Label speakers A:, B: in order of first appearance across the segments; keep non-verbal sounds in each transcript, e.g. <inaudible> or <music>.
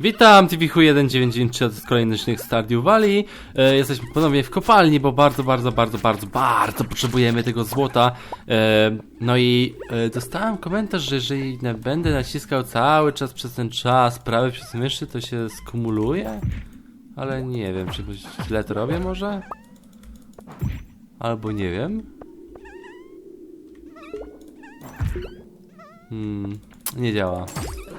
A: Witam, TVH1993 od kolejnych Stardew Valley. E, jesteśmy ponownie w kopalni, bo bardzo, bardzo, bardzo, bardzo, bardzo potrzebujemy tego złota. E, no i e, dostałem komentarz, że jeżeli będę naciskał cały czas przez ten czas prawy przez myszy, to się skumuluje. Ale nie wiem, czy źle to robię może? Albo nie wiem. Hmm, nie działa.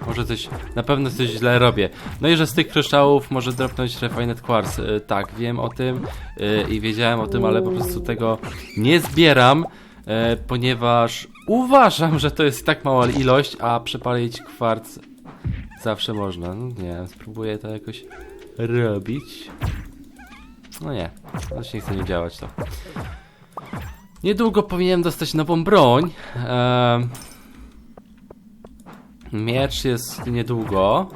A: Może coś, na pewno coś źle robię. No i że z tych kryształów może dropnąć Refined Quartz. Y, tak, wiem o tym y, i wiedziałem o tym, ale po prostu tego nie zbieram, y, ponieważ uważam, że to jest tak mała ilość, a przepalić kwarc zawsze można. No nie, spróbuję to jakoś robić. No nie, to nie chce nie działać to. Niedługo powinienem dostać nową broń. Eee, Miecz jest niedługo.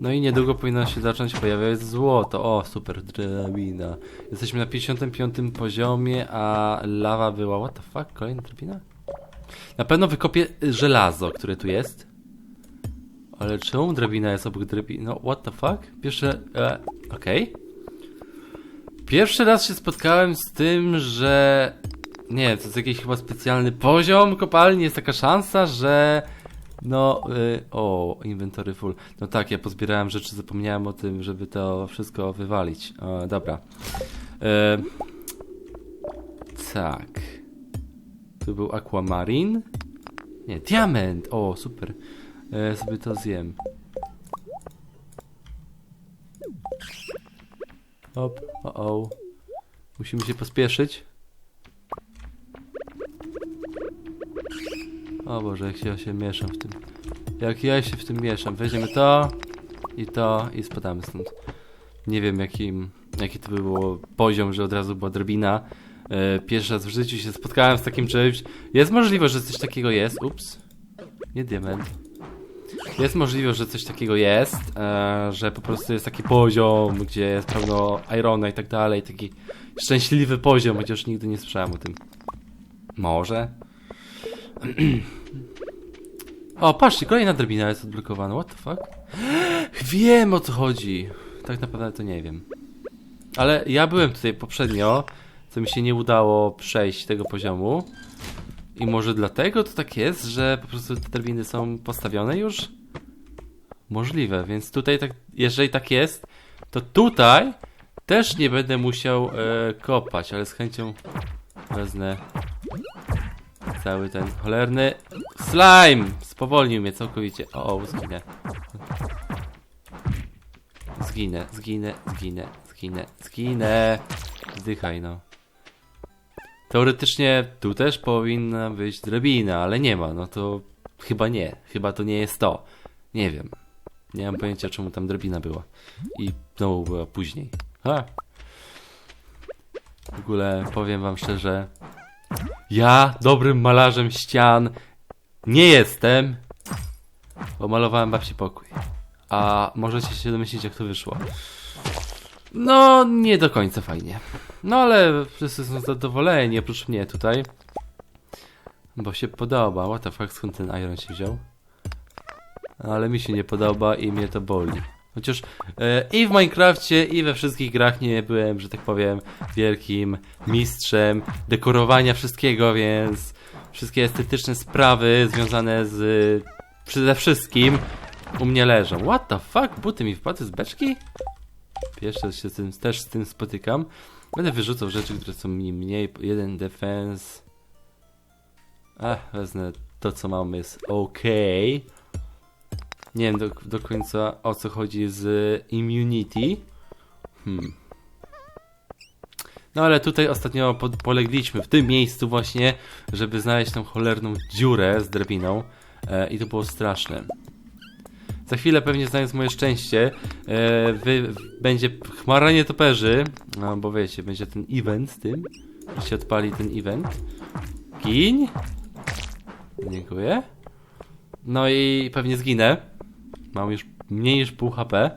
A: No i niedługo powinno się zacząć pojawiać złoto. O, super, drabina. Jesteśmy na 55 poziomie, a lawa była... What the fuck? Kolejna drabina? Na pewno wykopię żelazo, które tu jest. Ale czemu drabina jest obok drabiny? No, what the fuck? Pierwsze... E, Okej. Okay. Pierwszy raz się spotkałem z tym, że... Nie, to jest jakiś chyba specjalny poziom kopalni. Jest taka szansa, że no, y, o, inwentory full. No tak, ja pozbierałem rzeczy, zapomniałem o tym, żeby to wszystko wywalić. Dobra. E, tak. Tu był aquamarin. Nie, diament! O, super. E, sobie to zjem. Hop, o, o. Musimy się pospieszyć. O Boże, jak ja się mieszam w tym. Jak ja się w tym mieszam. Weźmiemy to i to i spadamy stąd. Nie wiem jakim, jaki to by było poziom, że od razu była drabina. E, pierwszy raz w życiu się spotkałem z takim czymś. Jest możliwe, że coś takiego jest. Ups. Nie diament. Jest możliwe, że coś takiego jest, e, że po prostu jest taki poziom, gdzie jest pełno irona i tak dalej, taki szczęśliwy poziom, chociaż nigdy nie słyszałem o tym. Może. O, patrzcie, kolejna drabina jest odblokowana. What the fuck? Wiem o co chodzi. Tak naprawdę to nie wiem. Ale ja byłem tutaj poprzednio, co mi się nie udało przejść tego poziomu. I może dlatego to tak jest, że po prostu te drabiny są postawione już? Możliwe, więc tutaj tak, jeżeli tak jest, to tutaj też nie będę musiał e, kopać, ale z chęcią wezmę Cały ten cholerny slime spowolnił mnie całkowicie. O, o zginę. Zginę, zginę, zginę, zginę, zginę. Zdychaj no. Teoretycznie tu też powinna być drabina, ale nie ma, no to chyba nie. Chyba to nie jest to. Nie wiem. Nie mam pojęcia czemu tam drabina była. I znowu była później. Ha! W ogóle powiem wam szczerze, ja dobrym malarzem ścian nie jestem, bo malowałem babci pokój. A możecie się domyślić, jak to wyszło. No, nie do końca fajnie. No, ale wszyscy są zadowoleni, oprócz mnie tutaj. Bo się podoba. What the fuck, skąd ten iron się wziął? Ale mi się nie podoba i mnie to boli. Chociaż e, i w Minecrafcie, i we wszystkich grach nie byłem, że tak powiem, wielkim mistrzem dekorowania wszystkiego, więc wszystkie estetyczne sprawy związane z przede wszystkim u mnie leżą. What the fuck? Buty mi wpadły z beczki? Pierwszy się z tym, też z tym spotykam. Będę wyrzucał rzeczy, które są mi mniej. Jeden defense. Ach, wezmę to, co mam jest ok. Nie wiem do, do końca o co chodzi z immunity. Hmm. No ale tutaj ostatnio po, polegliśmy w tym miejscu właśnie, żeby znaleźć tą cholerną dziurę z drabiną e, i to było straszne. Za chwilę pewnie znając moje szczęście e, wy, będzie chmara nietoperzy, no bo wiecie, będzie ten event z tym, że się odpali ten event. Gin. Dziękuję. No i pewnie zginę. Mam już mniej niż pół HP.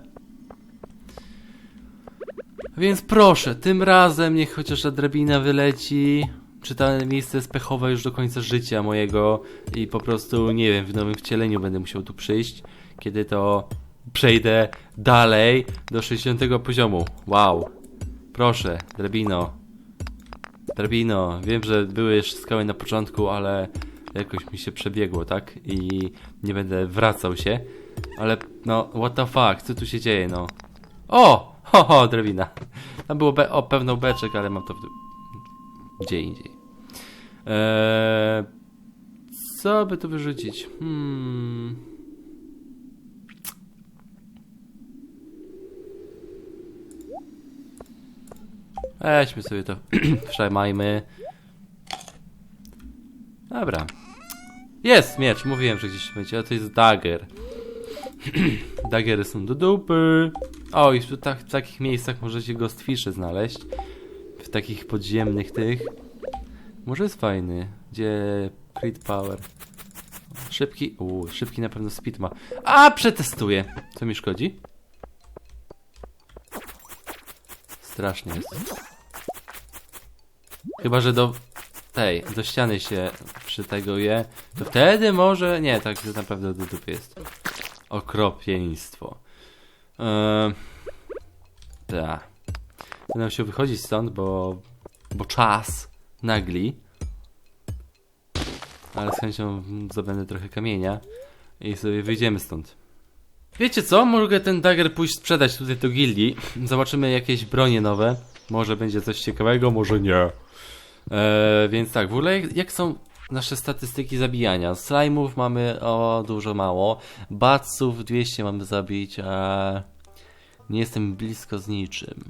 A: Więc proszę, tym razem niech chociaż ta drabina wyleci. Czy to miejsce jest pechowe już do końca życia mojego i po prostu, nie wiem, w nowym wcieleniu będę musiał tu przyjść, kiedy to przejdę dalej do 60 poziomu. Wow. Proszę, drabino. Drabino, wiem, że były jeszcze skały na początku, ale jakoś mi się przebiegło, tak? I nie będę wracał się. Ale, no, what the fuck, co tu się dzieje, no? O! Ho, ho, drabina. Tam było be o, pewną beczek, ale mam to w... gdzie indziej. Eee, co by tu wyrzucić? Hmm... Weźmy sobie to, <clears throat> przejmajmy. Dobra. Jest miecz, mówiłem, że gdzieś będzie, a to jest dagger. <clears throat> Daggery są do dupy. O, i w, tak, w takich miejscach możecie ghostfishy znaleźć. W takich podziemnych tych. Może jest fajny. Gdzie crit power. Szybki, uuu, szybki na pewno speed ma. A, przetestuję. Co mi szkodzi? Strasznie jest. Chyba, że do tej, do ściany się przyteguje, to wtedy może... Nie, tak naprawdę do dupy jest. Okropieństwo. Eee, tak. Będę musiał wychodzić stąd, bo... Bo czas nagli. Ale z chęcią zdobędę trochę kamienia i sobie wyjdziemy stąd. Wiecie co? Mogę ten dagger pójść sprzedać tutaj do gildii. Zobaczymy jakieś bronie nowe. Może będzie coś ciekawego, może nie. Eee, więc tak, w ogóle jak, jak są nasze statystyki zabijania? Slime'ów mamy o dużo mało. Batsów 200 mamy zabić, a nie jestem blisko z niczym.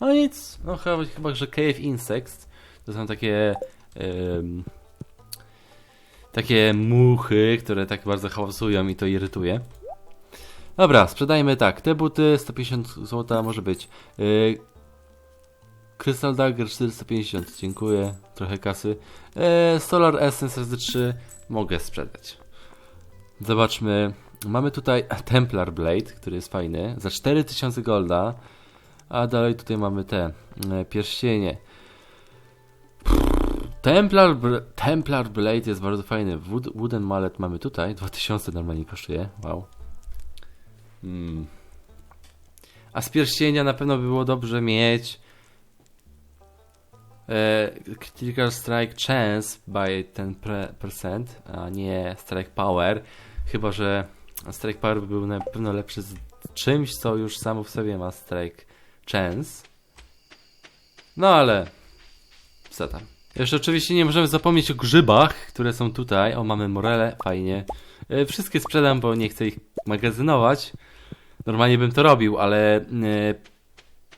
A: No nic, no chyba, chyba że Cave Insects to są takie takie muchy, które tak bardzo hałasują i to irytuje. Dobra, sprzedajmy tak, te buty 150 zł może być. Yy, Crystal Dagger 450, dziękuję, trochę kasy. Yy, Solar Essence SD3 mogę sprzedać. Zobaczmy, mamy tutaj <laughs> Templar Blade, który jest fajny, za 4000 golda. A dalej tutaj mamy te e, pierścienie. Templar, Templar Blade jest bardzo fajny. Wood, wooden Mallet mamy tutaj. 2000 normalnie kosztuje. Wow. Hmm. A z pierścienia na pewno by było dobrze mieć e, Critical Strike Chance by 10%, a nie Strike Power. Chyba, że Strike Power by był na pewno lepszy z czymś, co już samo w sobie ma Strike Chance. No ale... Co tam? Jeszcze oczywiście nie możemy zapomnieć o grzybach, które są tutaj. O, mamy morele, fajnie. E, Wszystkie sprzedam, bo nie chcę ich magazynować. Normalnie bym to robił, ale e,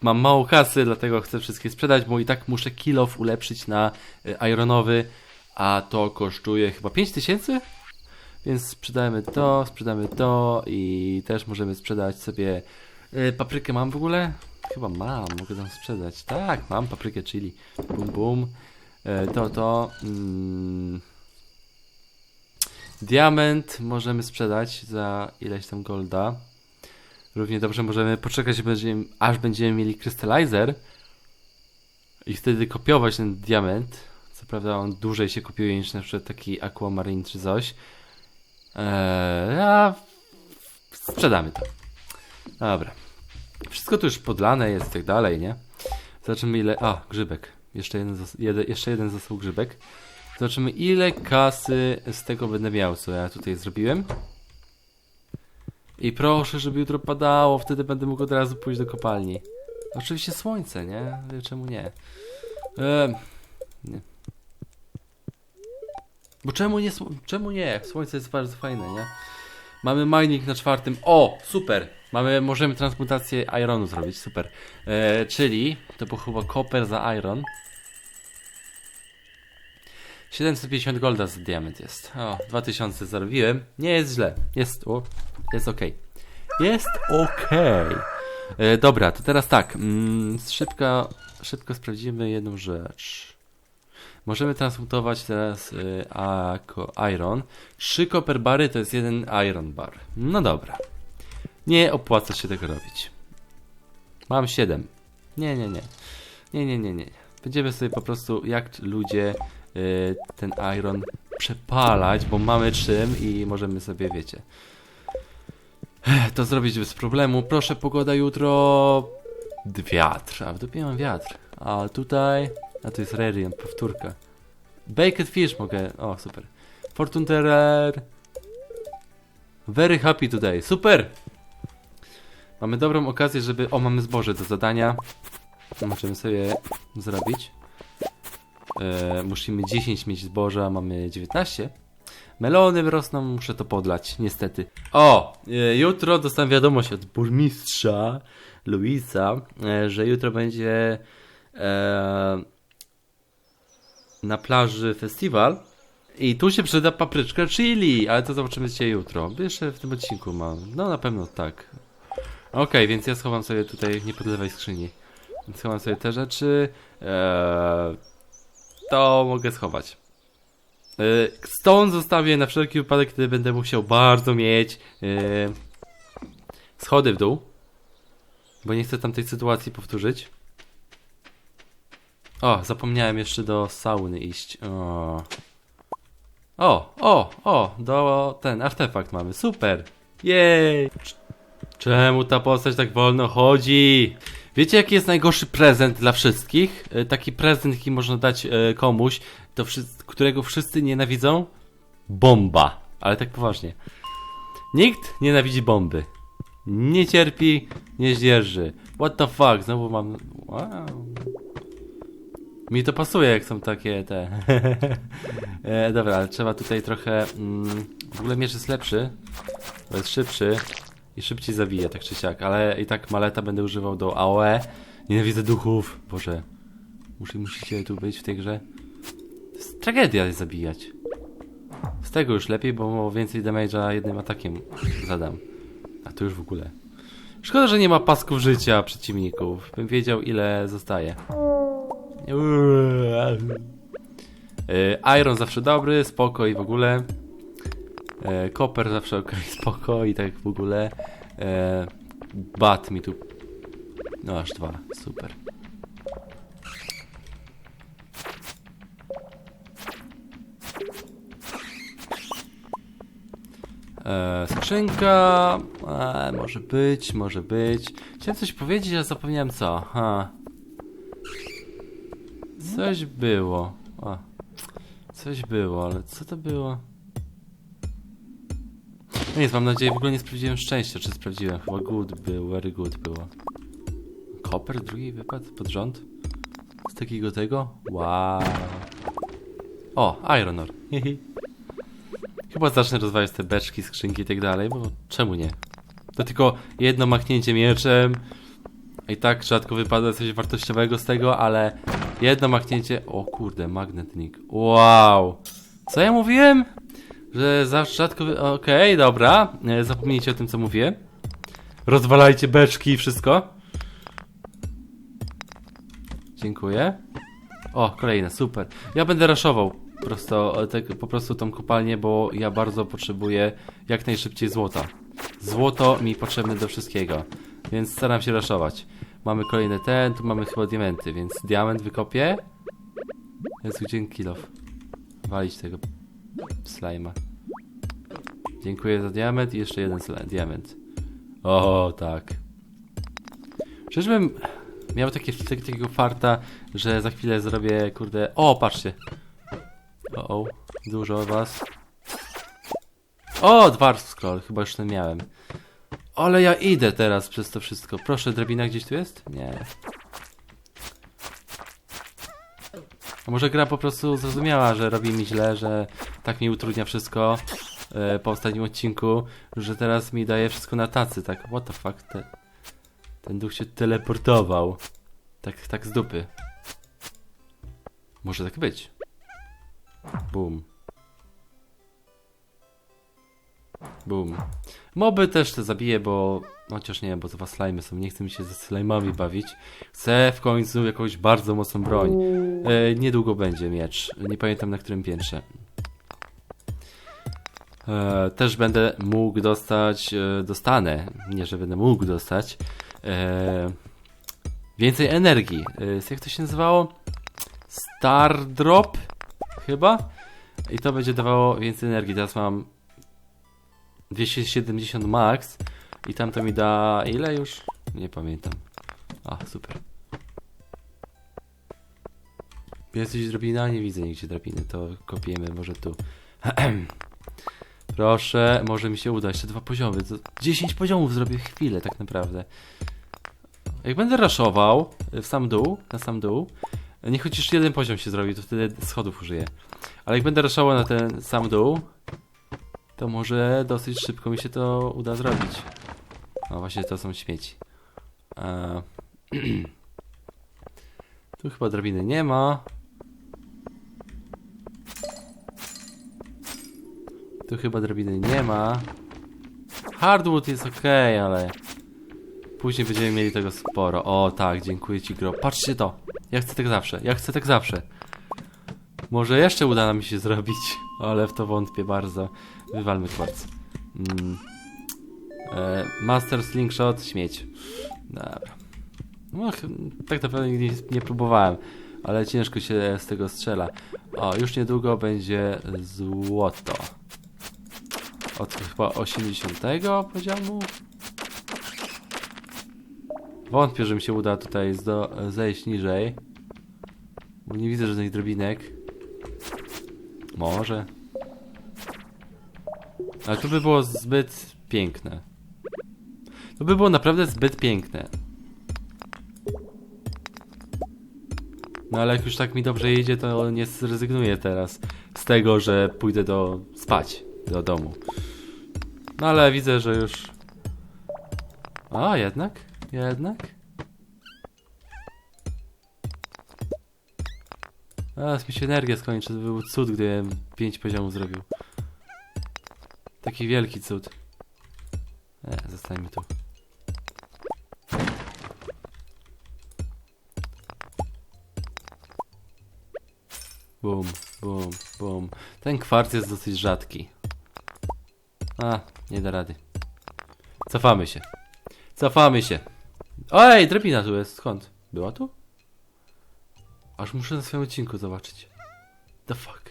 A: mam mało kasy, dlatego chcę wszystkie sprzedać, bo i tak muszę kilof ulepszyć na e, ironowy, a to kosztuje chyba 5000? Więc sprzedajmy to, sprzedamy to i też możemy sprzedać sobie e, paprykę mam w ogóle? Chyba mam, mogę tam sprzedać. Tak, mam paprykę chili. Bum bum. E, to, to. Mm, diament możemy sprzedać za ileś tam golda. Równie dobrze możemy poczekać, aż będziemy mieli krystalizer i wtedy kopiować ten diament. Co prawda on dłużej się kopiuje niż na przykład taki aquamarine czy coś. Eee, a sprzedamy to. Dobra. Wszystko tu już podlane jest i tak dalej, nie? Zobaczymy ile... A, grzybek. Jeszcze jeden, zas... Jeszcze jeden zasób grzybek. Zobaczymy ile kasy z tego będę miał, co ja tutaj zrobiłem. I proszę, żeby jutro padało, wtedy będę mógł od razu pójść do kopalni. Oczywiście słońce, nie? Czemu nie? Ehm, nie. Bo czemu nie? Czemu nie? Słońce jest bardzo fajne, nie? Mamy mining na czwartym. O, super! Mamy, możemy transmutację ironu zrobić, super. E, czyli to był chyba copper za iron. 750 golda za diament jest. O, 2000 zarobiłem. Nie jest źle. Jest, o, jest ok. Jest ok. E, dobra, to teraz tak. Mm, szybko, szybko sprawdzimy jedną rzecz. Możemy transmutować teraz y, iron. 3 copper bary to jest jeden iron bar. No dobra. Nie opłaca się tego robić. Mam 7. Nie, nie, nie. Nie, nie, nie, nie. Będziemy sobie po prostu jak ludzie ten iron przepalać, bo mamy czym i możemy sobie, wiecie. Ech, To zrobić bez problemu. Proszę, pogoda jutro... Wiatr, a w dupie mam wiatr. A tutaj... A to jest Radiant, powtórka. Baked Fish mogę... O, super. Fortune Teller... Very happy today. Super! Mamy dobrą okazję, żeby... O, mamy zboże do zadania. Możemy sobie zrobić. E, musimy 10 mieć zboża, mamy 19. Melony rosną, muszę to podlać, niestety. O! E, jutro dostałem wiadomość od burmistrza Luisa, e, że jutro będzie e, na plaży festiwal. I tu się przyda papryczka chili, ale to zobaczymy dzisiaj jutro. Jeszcze w tym odcinku mam. No na pewno tak. Okej, więc ja schowam sobie tutaj, nie podlewaj skrzyni. Schowam sobie te rzeczy. Eee, to mogę schować. Eee, stone zostawię na wszelki wypadek, kiedy będę musiał bardzo mieć eee, schody w dół. Bo nie chcę tamtej sytuacji powtórzyć. O, zapomniałem jeszcze do sauny iść. O, o, o, o do ten artefakt mamy. Super. Jej. Czemu ta postać tak wolno chodzi? Wiecie, jaki jest najgorszy prezent dla wszystkich? E, Taki prezent, jaki można dać e, komuś, to wszy- którego wszyscy nienawidzą? Bomba. Ale tak poważnie. Nikt nienawidzi bomby. Nie cierpi, nie zdzierży. What the fuck? Znowu mam... Wow. Mi to pasuje, jak są takie te... <laughs> e, dobra, ale trzeba tutaj trochę... Mm, w ogóle miecz jest lepszy, bo jest szybszy i szybciej zabija, tak czy siak, ale i tak maleta będę używał do AOE. Nienawidzę duchów. Boże, muszę, musicie tu być w tej grze. To jest tragedia zabijać. Z tego już lepiej, bo więcej damage'a jednym atakiem zadam. A tu już w ogóle. Szkoda, że nie ma pasków życia przeciwników. Bym wiedział ile zostaje. Y, Iron zawsze dobry, spoko i w ogóle. E, Koper zawsze ok, <laughs> spoko i tak w ogóle. E, bat mi tu. No aż dwa, super. E, skrzynka. E, może być, może być. Chciałem coś powiedzieć, ale zapomniałem co. Ha. Coś było. O. Coś było, ale co to było? No nic, mam nadzieję, w ogóle nie sprawdziłem szczęścia, czy sprawdziłem. Chyba good był, very good było. Koper, drugi wypad pod rząd? Z takiego tego? Wow. O, Iron Ore. Chyba zacznę rozwijać te beczki, skrzynki i tak dalej, bo czemu nie? To tylko jedno machnięcie mieczem. I tak rzadko wypada coś wartościowego z tego, ale jedno machnięcie... O kurde, magnetnik. Wow. Co ja mówiłem? Że zawsze rzadko... Okej, dobra. E, Zapomnijcie o tym, co mówię. Rozwalajcie beczki i wszystko. Dziękuję. O, kolejne, super. Ja będę raszował prosto, e, tak, po prostu tą kopalnię, bo ja bardzo potrzebuję jak najszybciej złota. Złoto mi potrzebne do wszystkiego, więc staram się raszować. Mamy kolejne ten, tu mamy chyba diamenty, więc diament wykopię. Jest gdzie kilof. Walić tego slajma. Dziękuję za diament i jeszcze jeden diament. O, tak. Czyżbym miał takie, tak- takiego farta, że za chwilę zrobię, kurde... O, patrzcie. O, o, dużo was. O, dwarf scroll, chyba już ten miałem. Ale ja idę teraz przez to wszystko. Proszę, drabina gdzieś tu jest? Nie. A może gra po prostu zrozumiała, że robi mi źle, że tak mi utrudnia wszystko e, po ostatnim odcinku, że teraz mi daje wszystko na tacy, tak what the fuck, te, ten duch się teleportował. Tak, tak z dupy. Może tak być. Boom. Boom. Moby też te zabiję, bo... Chociaż nie, bo to was slimy są. Nie chcę mi się ze slime'ami bawić. Chcę w końcu jakąś bardzo mocną broń. E, niedługo będzie miecz. Nie pamiętam na którym piętrze. E, też będę mógł dostać... E, dostanę. Nie, że będę mógł dostać. E, więcej energii. E, jak to się nazywało? Star Drop? Chyba? I to będzie dawało więcej energii. Teraz mam 270 max, I tam to mi da ile już? Nie pamiętam. A, super. Jest gdzieś drabina? Nie widzę nigdzie drabiny, to kopiemy może tu. <clears throat> Proszę, może mi się uda. Jeszcze dwa poziomy. To 10 poziomów zrobię chwilę tak naprawdę. Jak będę raszował w sam dół, na sam dół, niech chociaż jeden poziom się zrobi, to wtedy schodów użyję. Ale jak będę raszował na ten sam dół, to może dosyć szybko mi się to uda zrobić. No właśnie to są śmieci. Eee, <clears throat> tu chyba drabiny nie ma. Tu chyba drabiny nie ma. Hardwood jest ok, ale później będziemy mieli tego sporo. O tak, dziękuję ci gro. Patrzcie to. Ja chcę tak zawsze. Ja chcę tak zawsze. Może jeszcze uda nam się zrobić, <laughs> ale w to wątpię bardzo. Wywalmy kwarc. Mm. E, master Slingshot, śmieć. Dobra. No, tak naprawdę nie, nie próbowałem, ale ciężko się z tego strzela. O, już niedługo będzie złoto. Od chyba 80 poziomu. Wątpię, że mi się uda tutaj zejść niżej. Bo nie widzę żadnych drobinek. Może. Ale to by było zbyt piękne. To by było naprawdę zbyt piękne. No ale jak już tak mi dobrze jedzie, to nie zrezygnuję teraz z tego, że pójdę do spać do domu. No ale widzę, że już. A jednak? Jednak? Teraz mi się energia skończy. To był cud, gdybym 5 poziomów zrobił. Taki wielki cud. E, zostańmy tu. Bum, bum, bum. Ten kwarc jest dosyć rzadki. A, nie da rady. Cofamy się. Cofamy się. Oj, drabina tu jest. Skąd? Była tu? Aż muszę na swoim odcinku zobaczyć. The fuck?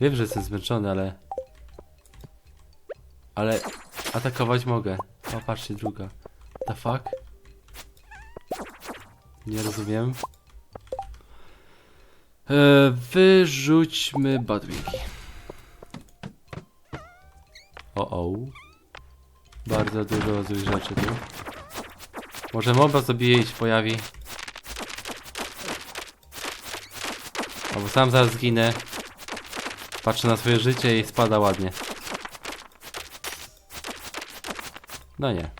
A: Wiem, że jestem zmęczony, ale... Ale atakować mogę. O, patrzcie, druga. The fuck? Nie rozumiem. E, wyrzućmy Badwingi. O, o. Bardzo dużo złych rzeczy tu. Może moba zabije i się pojawi. Albo sam zaraz zginę. Patrzę na swoje życie i spada ładnie. No nie.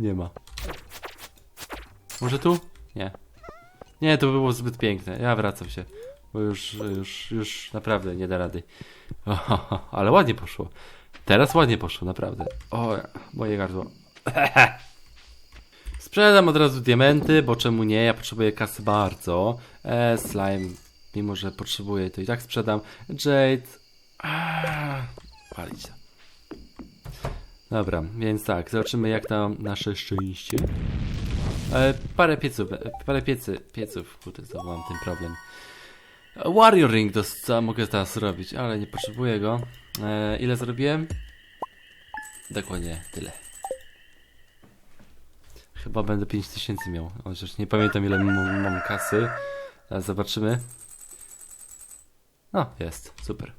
A: Nie ma. Może tu? Nie. Nie, to by było zbyt piękne. Ja wracam się. Bo już, już, już naprawdę nie da rady. O, ale ładnie poszło. Teraz ładnie poszło, naprawdę. O, moje gardło. <laughs> Sprzedam od razu diamenty, bo czemu nie? Ja potrzebuję kasy bardzo. E, slime, mimo że potrzebuję, to i tak sprzedam. Jade. Ah, Palić to. Dobra, więc tak, zobaczymy jak tam nasze szczęście. E, parę pieców, e, parę piecy, pieców, kurde, to mam ten problem. Warrior Ring to co mogę teraz zrobić, ale nie potrzebuję go. E, ile zrobiłem? Dokładnie tyle. Chyba będę 5000 miał, chociaż nie pamiętam ile mam, kasy. Ale zobaczymy. No, jest, super.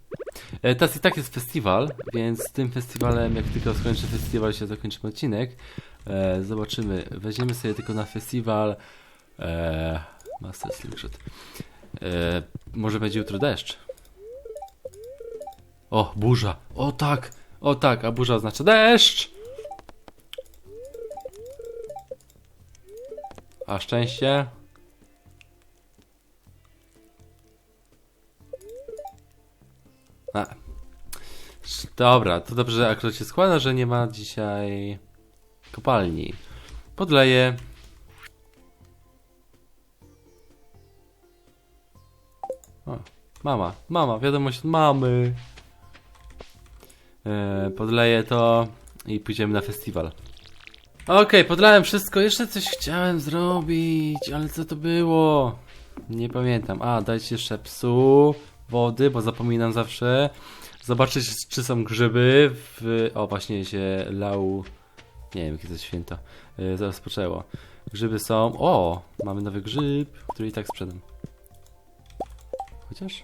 A: E, teraz i tak jest festiwal, więc z tym festiwalem, jak tylko skończę festiwal, się zakończymy odcinek. E, zobaczymy, weźmiemy sobie tylko na festiwal e, Master Slingshot. E, może będzie jutro deszcz. O, burza. O tak, o tak, a burza oznacza deszcz. A szczęście. A. Dobra, to dobrze, że akurat się składa, że nie ma dzisiaj kopalni. Podleję. O, mama, mama, wiadomość mamy. E, podleję to i pójdziemy na festiwal. Okej, podlałem wszystko. Jeszcze coś chciałem zrobić, ale co to było? Nie pamiętam. A, dać jeszcze psu wody, bo zapominam zawsze. zobaczyć, czy są grzyby w... O, właśnie się lau... Nie wiem, jakie to święto. Yy, zaraz poczęło. Grzyby są... O! Mamy nowy grzyb, który i tak sprzedam. Chociaż...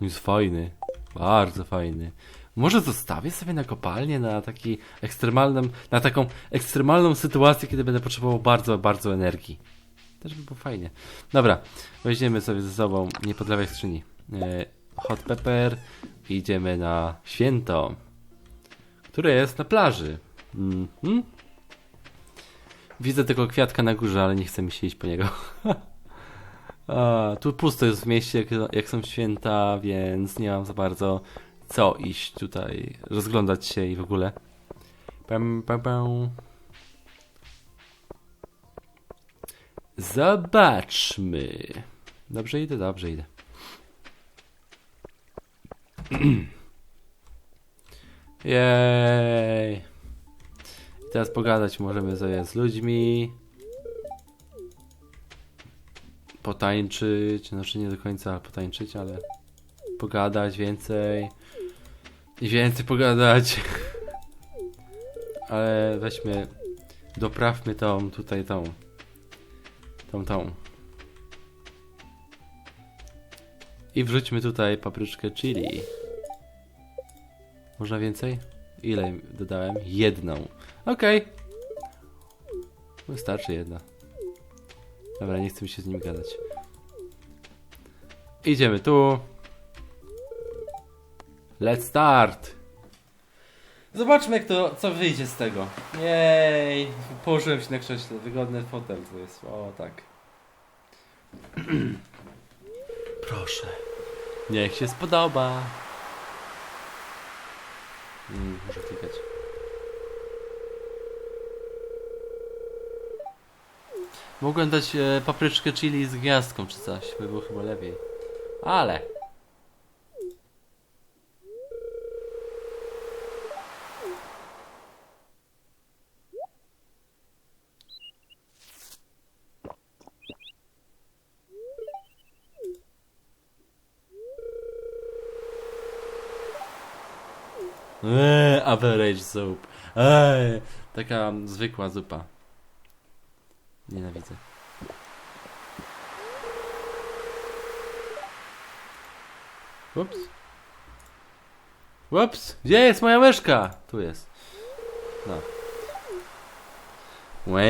A: Jest fajny. Bardzo fajny. Może zostawię sobie na kopalnię na taki ekstremalną, na taką ekstremalną sytuację, kiedy będę potrzebował bardzo, bardzo energii. Też by było fajnie. Dobra, weźmiemy sobie ze sobą, nie podlewaj skrzyni. E, hot pepper i idziemy na święto, które jest na plaży. Mhm. Widzę tego kwiatka na górze, ale nie chce mi się iść po niego. <laughs> A, tu pusto jest w mieście, jak, jak są święta, więc nie mam za bardzo co iść tutaj, rozglądać się i w ogóle. Pam, pam, pam. Zobaczmy. Dobrze idę, dobrze idę. <clears throat> Jej. Teraz pogadać możemy sobie z ludźmi. Potańczyć, znaczy nie do końca potańczyć, ale pogadać więcej. I więcej pogadać. <laughs> Ale weźmy, doprawmy tą, tutaj tą. Tą, tą. I wrzućmy tutaj papryczkę chili. Można więcej? Ile dodałem? Jedną. Okej. Wystarczy jedna. Dobra, nie chcę mi się z nim gadać. Idziemy tu. Let's start! Zobaczmy, jak to, co wyjdzie z tego. Jej! Położyłem się na krześle. Wygodny fotel to jest. O, tak. <clears throat> Proszę. Niech się spodoba. Mm, muszę klikać. Mogłem dać e, papryczkę chili z gwiazdką czy coś, by było chyba lepiej. Ale... Eee, average soup. Eee, taka zwykła zupa. Nienawidzę. Ups. Ups. Gdzie jest moja myszka? Tu jest. No. Łe.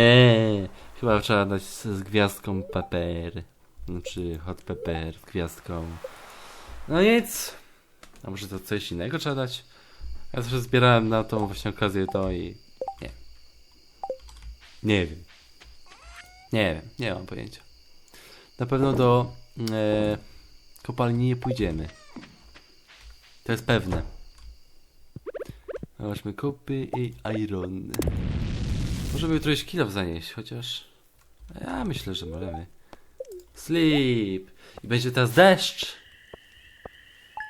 A: Chyba trzeba dać z, z gwiazdką pepper. Znaczy hot pepper z gwiazdką. No nic. A może to coś innego trzeba dać? Ja zawsze zbierałem na tą właśnie okazję to i... Nie. Nie wiem. Nie wiem, nie mam pojęcia. Na pewno do e, kopalni nie pójdziemy. To jest pewne. Zobaczmy, kopy i iron. Możemy jutro kilof zanieść, chociaż... Ja myślę, że możemy. Sleep. I będzie teraz deszcz.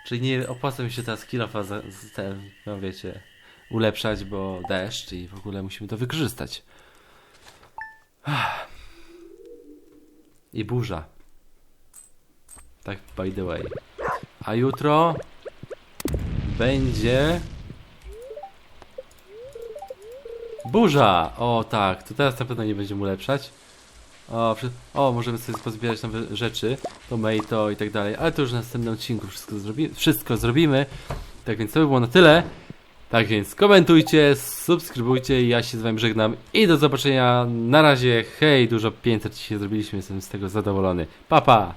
A: Czyli nie opłaca mi się teraz kilofa za, z ten, no wiecie, ulepszać, bo deszcz i w ogóle musimy to wykorzystać. I burza. Tak, by the way. A jutro będzie burza. O tak, to teraz na pewno nie będziemy ulepszać. O, o, możemy sobie pozbierać nowe rzeczy, tomato i tak dalej, ale to już w następnym odcinku wszystko, zrobi... wszystko zrobimy. Tak więc to by było na tyle. Tak więc komentujcie, subskrybujcie ja się z wami żegnam i do zobaczenia. Na razie, hej, dużo 500 dzisiaj zrobiliśmy, jestem z tego zadowolony. Pa, pa!